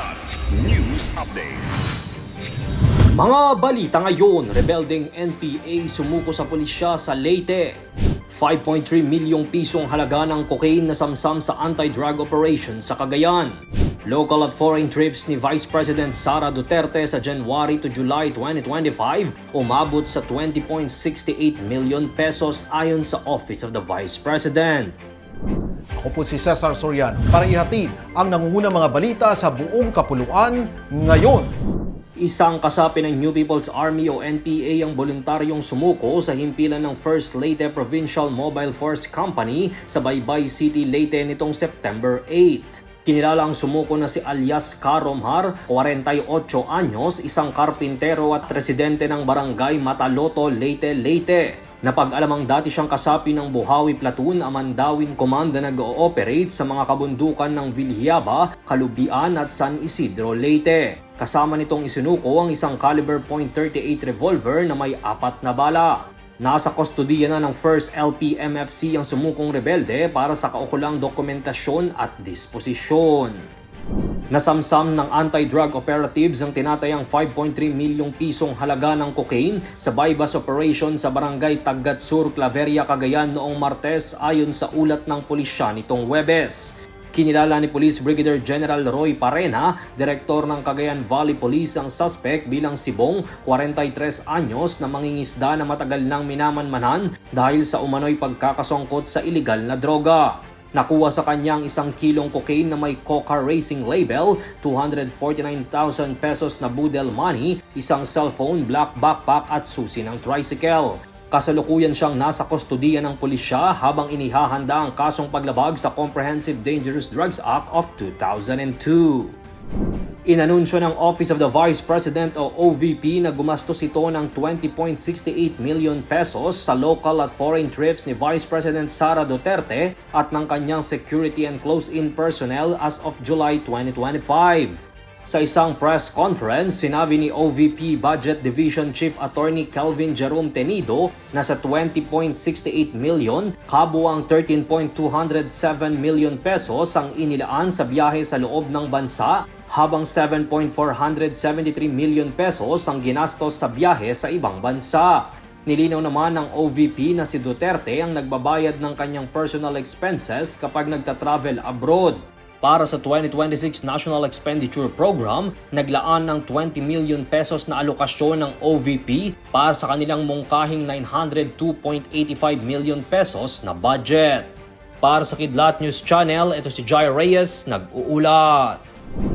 Kidlat News Updates. Mga balita ngayon, rebelding NPA sumuko sa pulisya sa Leyte. 5.3 milyong pisong halaga ng cocaine na samsam sa anti-drug operation sa Cagayan. Local at foreign trips ni Vice President Sara Duterte sa January to July 2025 umabot sa 20.68 million pesos ayon sa Office of the Vice President. Ako po si Cesar Soriano para ihatid ang nangungunang mga balita sa buong kapuluan ngayon. Isang kasapi ng New People's Army o NPA ang voluntaryong sumuko sa himpilan ng First Leyte Provincial Mobile Force Company sa Baybay City, Leyte nitong September 8. Kinilala ang sumuko na si alias Karomhar, 48 anyos, isang karpintero at residente ng barangay Mataloto, Leyte, Leyte. Napag-alamang dati siyang kasapi ng Buhawi Platoon Amandawin Command na nag-ooperate sa mga kabundukan ng Vilhiaba, Kalubian at San Isidro, Leyte. Kasama nitong isinuko ang isang caliber .38 revolver na may apat na bala. Nasa kustodiya na ng 1st LPMFC ang sumukong rebelde para sa kaukulang dokumentasyon at disposisyon. Nasamsam ng anti-drug operatives ang tinatayang 5.3 milyong pisong halaga ng cocaine sa bypass operation sa barangay Tagat Sur, Claveria, Cagayan noong Martes ayon sa ulat ng pulisya nitong Webes. Kinilala ni Police Brigadier General Roy Parena, direktor ng Cagayan Valley Police ang suspect bilang Sibong, 43 anyos na mangingisda na matagal nang minamanmanan dahil sa umano'y pagkakasongkot sa iligal na droga. Nakuha sa kanyang isang kilong cocaine na may Coca Racing label, 249,000 pesos na budel money, isang cellphone, black backpack at susi ng tricycle. Kasalukuyan siyang nasa kustodiya ng pulisya habang inihahanda ang kasong paglabag sa Comprehensive Dangerous Drugs Act of 2002. Inanunsyo ng Office of the Vice President o OVP na gumastos ito ng 20.68 million pesos sa local at foreign trips ni Vice President Sara Duterte at ng kanyang security and close-in personnel as of July 2025. Sa isang press conference, sinabi ni OVP Budget Division Chief Attorney Kelvin Jerome Tenido na sa 20.68 million, kabo ang 13.207 million pesos ang inilaan sa biyahe sa loob ng bansa habang 7.473 million pesos ang ginastos sa biyahe sa ibang bansa. Nilinaw naman ng OVP na si Duterte ang nagbabayad ng kanyang personal expenses kapag nagta-travel abroad. Para sa 2026 National Expenditure Program, naglaan ng 20 million pesos na alokasyon ng OVP para sa kanilang mungkahing 902.85 million pesos na budget. Para sa Kidlat News Channel, ito si Jai Reyes, nag-uulat.